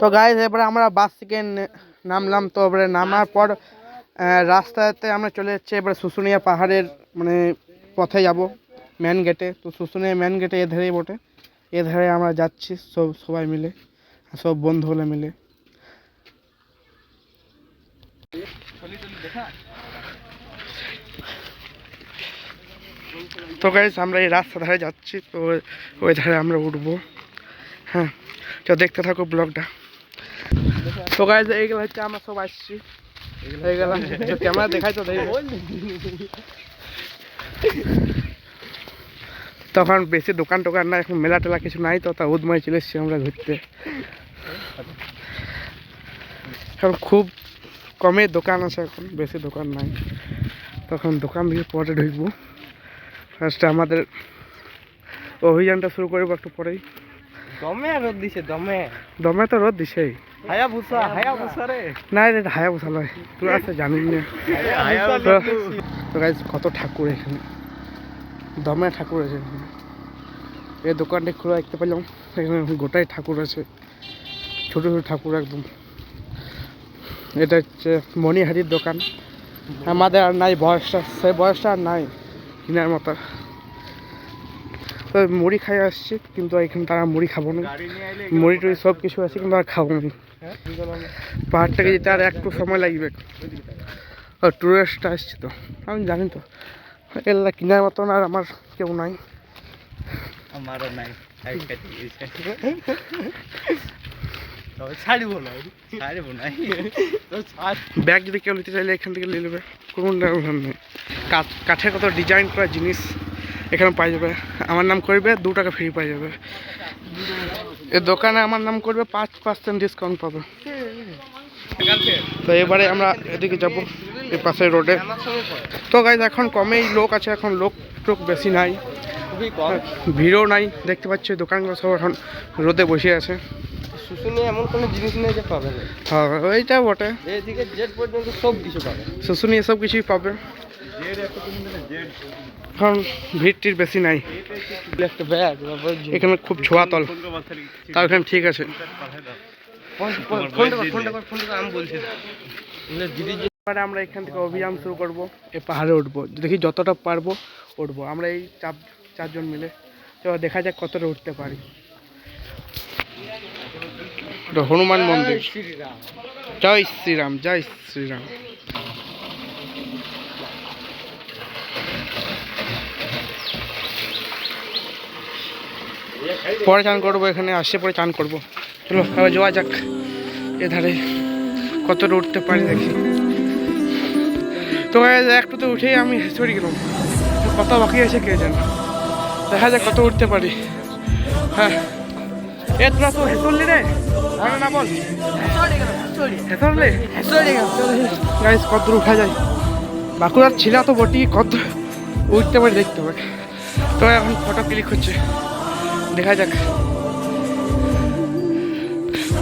তো গাইজ এবারে আমরা বাস থেকে নামলাম। তো এবারে নামার পর রাস্তাতে আমরা চলে যাচ্ছি এবারে শুশুনিয়া পাহাড়ের মানে পথে যাব মেন গেটে তো শুশুনিয়া মেন গেটে এ এধারেই বটে। এধারে আমরা যাচ্ছি সব সবাই মিলে, সব বন্ধুগুলো মিলে। তো গাইজ আমরা এই রাস্তা ধারে যাচ্ছি। তো ওই ধারে আমরা উঠবো। হ্যাঁ তো দেখতে থাকো ব্লগটা। তো গাইজ এইগুলো হচ্ছে আমরা সব আসছি। এইগুলা ক্যামেরা দেখাই তো দেখব তখন বেশি দোকান টোকান না এখন মেলা টেলা কিছু নাই তো তা উদময় চলে এসছি আমরা ঘুরতে। এখন খুব কমে দোকান আছে এখন বেশি দোকান নাই। তখন দোকান দিয়ে পরে ঢুকবো। ফার্স্টে আমাদের অভিযানটা শুরু করব একটু পরেই। দমে রোদ দিছে দমে। দমে তো রোদ দিছেই। হায়া ভুসা রে। না রে বসাল তুই আছে জানিস না। তো তো কত ঠাকুর এখানে। দমে ঠাকুর আছে এই দোকানটা খোলা দেখতে পেলাম। এখানে গোটাই ঠাকুর আছে। ছোট ছোট ঠাকুর একদম। এটা হচ্ছে মণিহারির দোকান। আমাদের আর নাই বয়সটা। সেই বয়সটা আর নাই কেনার মতো। তো মুড়ি খাই আসছি কিন্তু এখানে তারা মুড়ি খাব না। মুড়ি টুড়ি সব কিছু আছে কিন্তু আর খাব না। হ্যাঁ পাহাড় যেতে আর একটু সময় লাগবে। টুরিস্ট আসছে তো। আমি জানি তো। এগুলা কেনার মতন আর আমার কেউ নাই। আমারও নাই। ব্যাগ যদি কেউ নিতে চাইলে এখান থেকে নিয়ে নেবে। কোনো ব্যাপার নেই। কাঠ- কাঠের কত ডিজাইন করা জিনিস এখানে পাই যাবে। আমার নাম করবে দু টাকা ফ্রি পাই যাবে। এ দোকানে আমার নাম করবে পাঁচ পার্সেন্ট ডিসকাউন্ট পাবে। তো এবারে আমরা এদিকে যাব এই পাশে রোডে। তো গাইজ এখন কমেই লোক আছে এখন লোক টোক বেশি নাই। ভিড়ও নাই দেখতে পাচ্ছি দোকানগুলো সব এখন রোদে বসে আছে। শুশুনি এমন কোনো জিনিস নেই যে পাবে না। হ্যাঁ ওইটা বটে। এদিকে পর্যন্ত সব কিছু পাবে। শুশুনি এসব কিছুই পাবে। জেড একটা তুমি জেড এখন ভিড় বেশি নাই। এখানে খুব ছোঁয়াতল তাও এখানে ঠিক আছে। এবারে আমরা এখান থেকে অভিযান শুরু করব। এই পাহাড়ে উঠবো। দেখি যতটা পারব উঠবো। আমরা এই চার চারজন মিলে। তো দেখা যাক কতটা উঠতে পারি। এটা হনুমান মন্দির। জয় শ্রীরাম জয় শ্রীরাম। পরে চান করব, এখানে আসে পরে চান করব। চলো, এবার যাওয়া যাক এধারে, কতটা উঠতে পারি দেখি। তো একটু তো উঠেই আমি হেসে গেলাম। কত বাকি আছে, কে জানে। দেখা যাক কত উঠতে পারি। হ্যাঁ। এ, তোরা তো হেসরলি রে। না, বল। গাইস কত উঠা যায়। বাঁকুড়ার ছিলা তো বটি কত উঠতে পারি দেখতে পারি তো এখন ফটো ক্লিক হচ্ছে। দেখা যাক।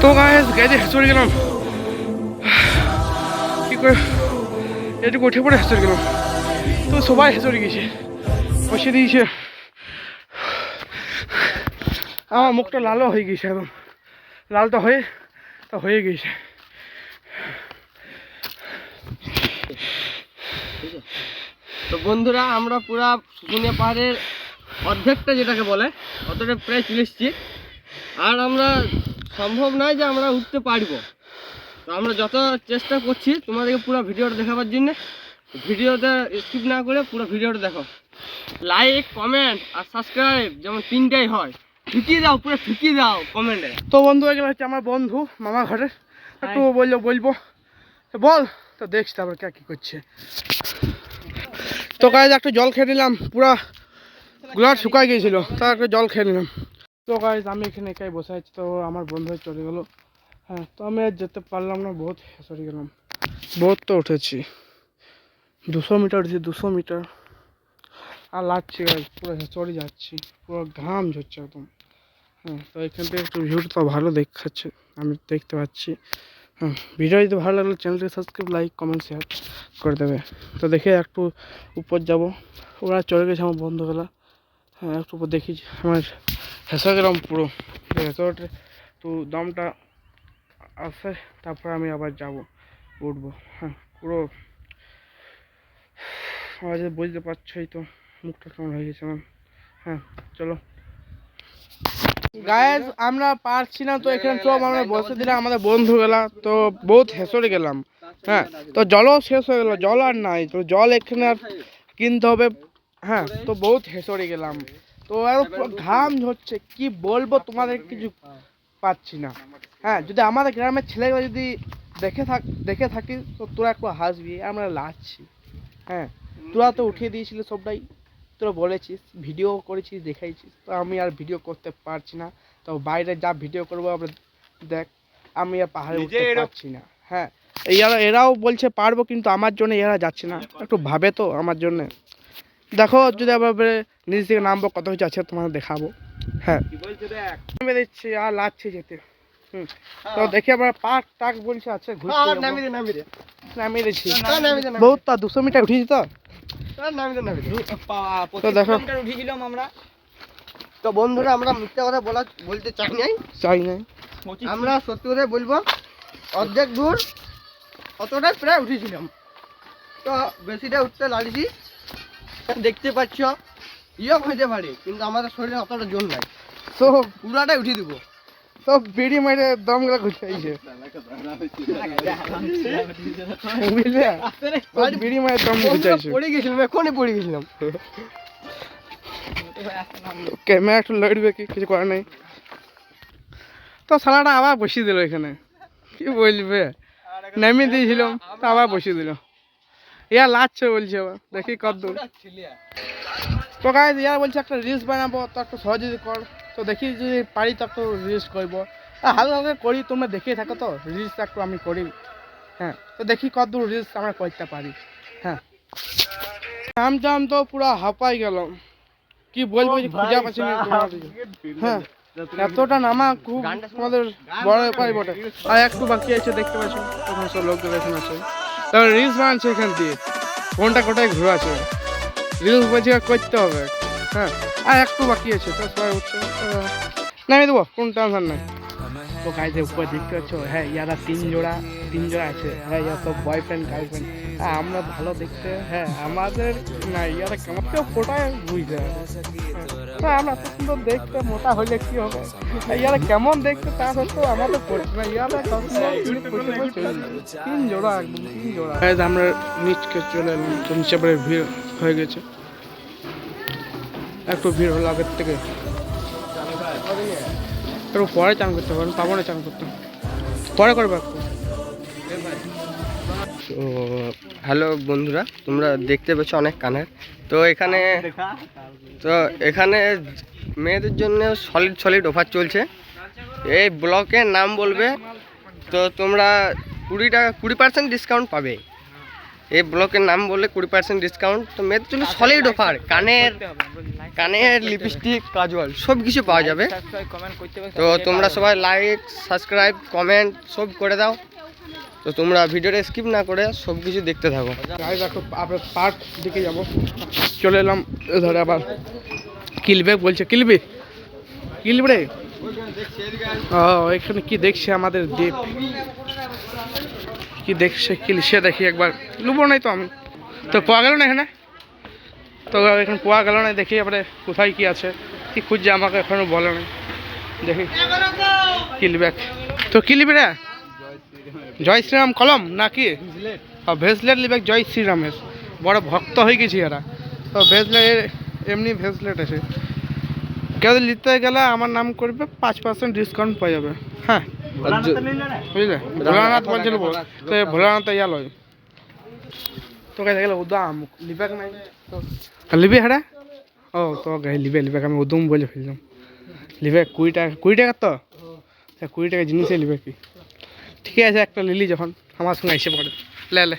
তো গাইস গাইজে হেসরে গেলাম। কি করে এটুকু উঠে পড়ে হেসরে গেলাম। তো সবাই হেসরে গেছে। বসে দিয়েছে আমার মুখটা লালও হয়ে গেছে একদম। লালটা হয়ে তা হয়ে গেছে। তো বন্ধুরা, আমরা পুরা শুশুনিয়া পাহাড়ের অর্ধেকটা যেটাকে বলে অতটা প্রায় চলে এসেছি। আর আমরা সম্ভব নয় যে আমরা উঠতে পারব। তো আমরা যত চেষ্টা করছি তোমাদেরকে পুরো ভিডিওটা দেখাবার জন্য ভিডিওটা স্কিপ না করে পুরো ভিডিওটা দেখো। লাইক কমেন্ট আর সাবস্ক্রাইব যেমন তিনটাই হয়। ঠুকিয়ে দাও পুরো ঠুকিয়ে দাও কমেন্টে তো বন্ধু এগুলো হচ্ছে আমার বন্ধু মামা ঘরের একটু বলল বলব। তো বল তো দেখছি তারপর কে কি করছে। তো গাইজ একটু জল খেয়ে নিলাম পুরা গুলাট শুকাই গিয়েছিল তা একটু জল খেয়ে নিলাম। তো গাইজ আমি এখানে একাই বসে আছি, তো আমার বন্ধু চলে গেলো। হ্যাঁ তো আমি আর যেতে পারলাম না, বহুত হেসরে গেলাম। বহুত তো উঠেছি। দুশো মিটার উঠেছি দুশো মিটার। আর লাগছে গাইজ পুরো হেসরে যাচ্ছি, পুরো ঘাম ঝরছে একদম। হ্যাঁ তো এখান থেকে একটু ভিউটা তো ভালো দেখাচ্ছে, আমি দেখতে পাচ্ছি। হ্যাঁ ভিডিও যদি ভালো লাগলে চ্যানেলটি সাবস্ক্রাইব লাইক কমেন্ট শেয়ার করে দেবে। তো দেখে একটু উপর যাব। ওরা চলে গেছে আমার বন্ধুগুলা। হ্যাঁ একটু উপর দেখি আমার হেসে গেলাম পুরো হেসে তো দমটা আসে তারপর আমি আবার যাব, উঠবো। হ্যাঁ পুরো আওয়াজ বুঝতে পারছোই তো, মুখটা কেমন হয়ে গেছে আমার। হ্যাঁ চলো। গায়েস আমরা পারছি না, তো এখানে সব আমরা বসে দিলাম, আমাদের বন্ধু গেলাম তো বহুত হেসরে গেলাম। হ্যাঁ তো জলও শেষ হয়ে গেল, জল আর নাই, তো জল এখানে আর কিনতে হবে। হ্যাঁ তো বহুত হেসরে গেলাম। তো আর ঘাম ঝরছে কি বলব তোমাদের কিছু পাচ্ছি না। হ্যাঁ যদি আমাদের গ্রামের ছেলেগুলো যদি দেখে থাক দেখে থাকিস তো তোরা একটু হাসবি আমরা লাচ্ছি হ্যাঁ তোরা তো উঠিয়ে দিয়েছিলি সবটাই তোরা বলেছিস ভিডিও করেছিস দেখাইছিস তো আমি আর ভিডিও করতে পারছি না। তো বাইরে যা ভিডিও করব আমরা দেখ আমি আর পাহাড়ে উঠতে পারছি না। হ্যাঁ এরা এরাও বলছে পারব কিন্তু আমার জন্য এরা যাচ্ছে না। একটু ভাবে তো আমার জন্য। দেখো যদি আবার নিজ থেকে নামবো কত কিছু আছে তোমাদের দেখাবো। হ্যাঁ। নেমে দিচ্ছি আর লাগছে যেতে। হুম। তো দেখি আবার পার্ক টাক বলছে আছে হ্যাঁ, নামিয়ে দিচ্ছি। হ্যাঁ। বহুত তা দুশো মিটার উঠেছি তো। হ্যাঁ, নামি দে, নামি দে। তো দেখো। তো বন্ধুরা আমরা মিথ্যা কথা বলা বলতে চাই নাই। চাই না আমরা সত্যি কথা বলব অর্ধেক দূর অতটাই প্রায় উঠেছিলাম তো বেশিটা উঠতে লাগছি। দেখতে পাচ্ছ? ইয়ে হইতে পারে কিন্তু আমাদের শরীরে অতটা জোর নাই। তো পুরাটাই উঠিয়ে দিব। তো বিড়ি মেরে দমগুলা বুঝলে? বিড়ি মেরে দম ঘুচাইছে পড়ে গেছিলাম এখনই পড়ে গেছিলাম। ক্যামেরা একটু লড়বে কি কিছু করার নেই। তো শালাটা আবার বসিয়ে দিল এখানে। কি বলবে? নেমে দিয়েছিলাম তো আবার বসিয়ে দিল। ইয়া লাগছে বলছে দেখি কত দূর। তো ইয়ার বলছে একটা রিলস বানাবো, তো একটু সহযোগী কর। তো দেখি যদি পারি তো একটু রিলস করব। হালকা হালকা করি, তোমরা দেখেই থাকো তো। রিলস একটু আমি করি। হ্যাঁ তো দেখি কত রিলস আমরা করতে পারি। হ্যাঁ। নাম জাম তো পুরো হাঁপাই গেলাম। কি বলব যে খুঁজে পাচ্ছি না হ্যাঁ এতটা নামা খুব আমাদের বড় ব্যাপারই বটে। আর একটু বাকি আছে, দেখতে পাচ্ছ। তখন সব আছে তারপর রিলস বানাচ্ছে এখান দিয়ে। ফোনটা কোটায় ঘুরে আছে রিলস বাজি করতে হবে। হ্যাঁ আর একটু বাকি আছে তো সবাই উঠছে। আহ, নামিয়ে দেবো কোনো টেনশন নাই। তো গাইদের উপর দেখতে পাচ্ছ? হ্যাঁ ইয়ারা তিন জোড়া। তিন জোড়া আছে। হ্যাঁ ইয়ার সব বয়ফ্রেন্ড গার্লফ্রেন্ড হ্যাঁ আমরা ভালো দেখতে হ্যাঁ আমাদের না ইয়ারা কেমন? কেউ ফোটায় বুঝতে হ্যাঁ আমরা এত সুন্দর দেখতে, মোটা হলে কি হবে? ইয়ারা কেমন দেখতে, তা সত্ত্বেও আমাদের। তিন জোড়া একদম, তিন জোড়া। আমরা নিচকে চলে এলাম, তো ভিড় হয়ে গেছে। একটু ভিড় হলো আগের থেকে। একটু পরে চান করতে পারেন পাবো না চান করতে পরে করব একটু। তো, হ্যালো বন্ধুরা, তোমরা দেখতে পেছো অনেক কানের। তো এখানে তো এখানে মেয়েদের জন্য সলিড সলিড অফার চলছে। এই ব্লকের নাম বলবে, তো তোমরা কুড়ি টাকা, কুড়ি পার্সেন্ট ডিসকাউন্ট পাবে। এই ব্লকের নাম বললে কুড়ি পার্সেন্ট ডিসকাউন্ট তো মেয়েদের জন্য সলিড অফার কানের কানের লিপস্টিক কাজল সব কিছু পাওয়া যাবে। তো তোমরা সবাই লাইক সাবস্ক্রাইব কমেন্ট সব করে দাও। তো তোমরা ভিডিওটা স্কিপ না করে সব কিছু দেখতে থাকো। দেখো আবার পার্ক দিকে যাব। চলে এলাম ধরে আবার কিলবে বলছে। কিলবে কিলবে ও, এখানে কি দেখছে আমাদের দ্বীপ কি দেখছে কিল সে দেখি একবার। লুবো নাই তো আমি। তো পাওয়া গেল না এখানে? তো এখানে পাওয়া গেল না, দেখি এবারে কোথায় কি আছে। কি খুঁজছে আমাকে এখনও বলে নাই। দেখি। কিলবে তো কিলবে রে জয় শ্রীরাম কলম নাকি? ভেসলেট লিবে জয় শ্রীরামের। বড় ভক্ত হয়ে গেছি এরা। তো ভেসলেট এমনি ভেসলেট আছে। কেউ যদি নিতে গেলে আমার নাম করবে পাঁচ পার্সেন্ট ডিসকাউন্ট পাওয়া যাবে। হ্যাঁ। বুঝলে? ভোলানাথ বলছিল বল। তো ভোলানাথ ইয়া লয়। তো কাছে গেলে উদাম লিবেক নাই? লিবে হ্যাঁ ও তো গাই লিবে লিবেক আমি উদম বলে ফেললাম। লিবে কুড়ি টাকা কুড়ি টাকা তো? তা কুড়ি টাকা জিনিসে লিবে কি? ঠিক আছে একটা লিলি যখন আমার সঙ্গে এসে পড়ে। লে লে।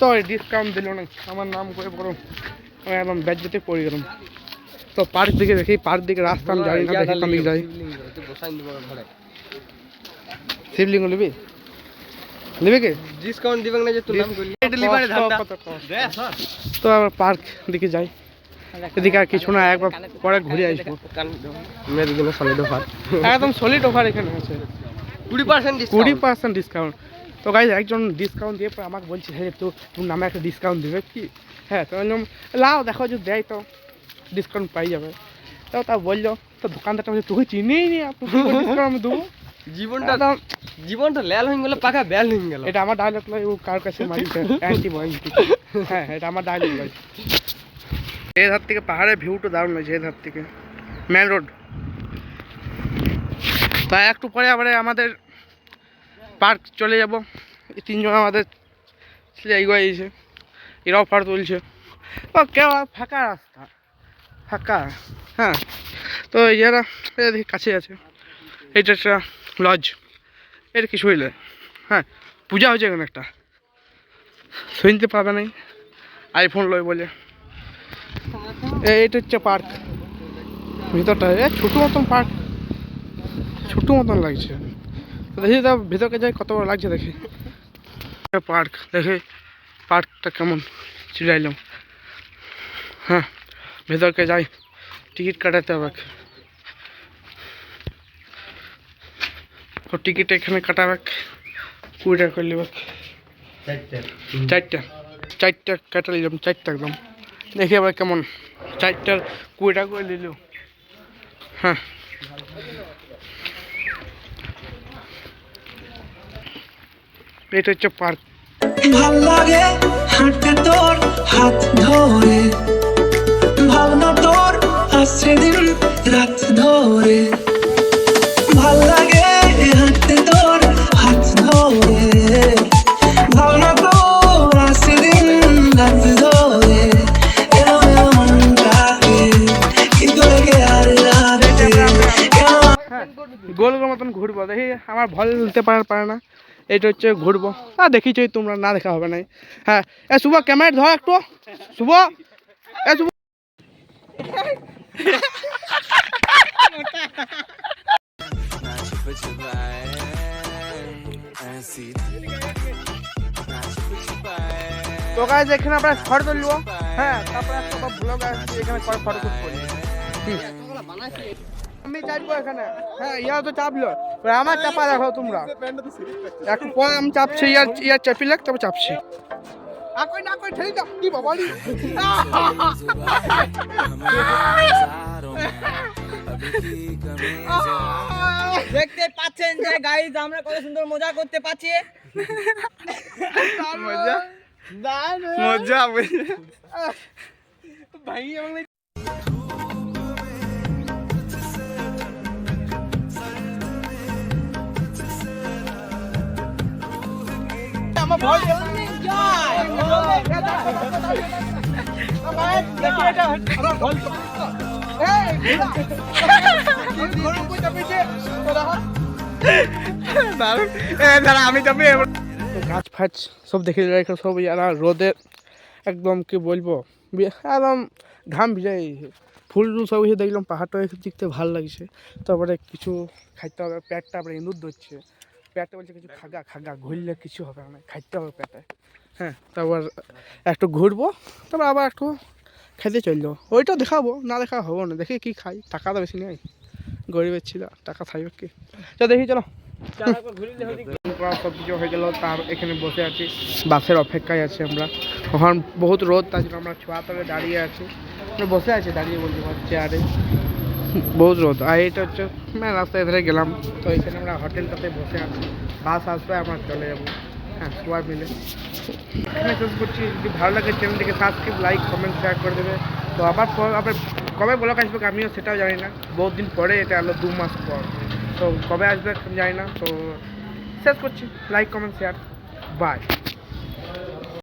তো? ডিসকাউন্ট দিল না আমার নাম করে পড়ো আমি একদম বেজ্জতে পড়ে গেলাম। তো পার্ক দিকে দেখি পার্ক দিকে রাস্তা আমি জানি না দেখি কোন যাই। শিবলিঙ্গ নিবি? নিবি কি? ডিসকাউন্ট দিবেন না যে তোর নাম করলি ডেলিভারি? তো আবার পার্ক দিকে যাই। এদিকে আর কিছু না একবার পরে ঘুরে আসব। মেয়েদের জন্য সলিড অফার একদম সলিড অফার এখানে আছে। কুড়ি পার্সেন্ট কুড়ি পার্সেন্ট ডিসকাউন্ট তো গাইজ একজন ডিসকাউন্ট দিয়ে পরে আমাকে বলছে হ্যাঁ তো তুমি নামে একটা ডিসকাউন্ট দেবে কি? হ্যাঁ তো লাও দেখো যদি দেয় তো ডিসকাউন্ট পাই যাবে। তো তা বলল তো দোকানদারটা বলছে তোকে চিনিই নি ডিসকাউন্ট দেবো। জীবনটা জীবনটা ল্যাল হয়ে গেল পাকা ব্যাল হয়ে গেল। এটা আমার ডায়লগ নয় ও কার কাছে মারিছে অ্যান্টি বয় হ্যাঁ এটা আমার ডায়লগ নয় এই ধার থেকে পাহাড়ের ভিউটা দারুণ লাগছে এই ধার থেকে। মেন রোড তাই একটু পরে আবার আমাদের পার্ক চলে যাব। এই তিনজন আমাদের ছেলে এগিয়ে এসে, এরাও ফাড় তুলছে। ও, কেউ ফাঁকা রাস্তা। ফাঁকা হ্যাঁ। তো এরা দেখি কাছে আছে। এটা একটা লজ এর কিছু হইলে হ্যাঁ পূজা হয়েছে এখানে একটা। শুনতে পাবে নাই আইফোন লয় বলে। এ- এটা হচ্ছে পার্ক ভিতরটা, এ, ছোটো মতন পার্ক ছোটো মতন লাগছে। তো দেখি তা ভিতরকে যাই কত বড় লাগছে দেখি। পার্ক দেখে পার্কটা কেমন চিড়াইলাম। হ্যাঁ ভেতরকে যাই টিকিট কাটাতে হবে। তো টিকিট এখানে কাটাবে কুড়ি টাকা করে নেবে। চারটা। চারটা কাটা নিলাম চারটা একদম। দেখি আবার কেমন চারটার কুড়ি টাকা করে নিল। হ্যাঁ। এটা হচ্ছে পার্ক। ভালো লাগে হাঁটতে তোর হাত ধরে। ভাবনা তোর আসছে দিন রাত ধরে। ভালো লাগে হাঁটতে তোর হাত ধরে। ভাবনা তোর আসছে দিন রাত ধরে। কেন হ্যাঁ। গোল গোল মতন ঘুরবো। দেখি আমার ভয় নিতে পারে পারে না। এটা হচ্ছে ঘুরবো। হ্যাঁ দেখিছই, তোমরা না দেখা হবে না হ্যাঁ এ, শুভ ক্যামেরা ধর একটু। শুভ। এ, শুভ। তো গাইজ এখানে আমরা ফটো তুলবো। হ্যাঁ তারপরে একটা ব্লগ আসছে, এখানে ফটো হুম। আমি চাপবো এখানে। হ্যাঁ ইয়াও তো চাপলো। আমার চাপা দেখো তোমরা। আমি চাপছি ইয়ার ইয়ার চাপি লাগ তবে চাপছি। আকই না কই ঠেলি দাও কি বাবা দেখতে পাচ্ছেন যে গাইজ আমরা কত সুন্দর মজা করতে পারছি। মজা? মজা? ভাই আমি যাবে গাছ ফাছ সব দেখে রেখে সব রোদে একদম কি বলব একদম ঘাম ভিজাই, ফুল সব দেখলাম, পাহাড়টা দেখতে ভালো লাগছে। তারপরে কিছু খাইতে হবে, পেটটা আবার ইঁদুর ধরছে। পেটটা বলছে কিছু খাগা খাগা ঘুরলে কিছু হবে না খাইতে হবে পেটে। হ্যাঁ। তারপর একটু ঘুরবো তারপর আবার একটু খেতে চলল। ওইটা দেখাবো না দেখা হব না দেখি কি খাই। টাকা তো বেশি নেই গরিবের ছিল টাকা থাকবে কি? চলো দেখি চলো। সব কিছু হয়ে গেল তার এখানে বসে আছি। বাসের অপেক্ষায় আছি আমরা। ওখান বহুত রোদ তার জন্য আমরা ছোঁয়া তলে দাঁড়িয়ে আছি। বসে আছি দাঁড়িয়ে বলতে পারছি চেয়ারে বহুত রোদ। আর এটা হচ্ছে মানে রাস্তায় ধরে গেলাম। তো এখানে আমরা হোটেলটাতে বসে আছি। বাস আসবে, আমরা চলে যাব। হ্যাঁ সবাই মিলে। এখানে শেষ করছি, যদি ভালো লাগে চ্যানেলটিকে সাবস্ক্রাইব লাইক কমেন্ট শেয়ার করে দেবে। তো আবার আবার কবে ব্লগ আসবে আমিও সেটাও জানি না। বহুত দিন পরে, এটা এলো দু মাস পর। তো কবে আসবে জানি না। তো শেষ করছি লাইক কমেন্ট শেয়ার বাই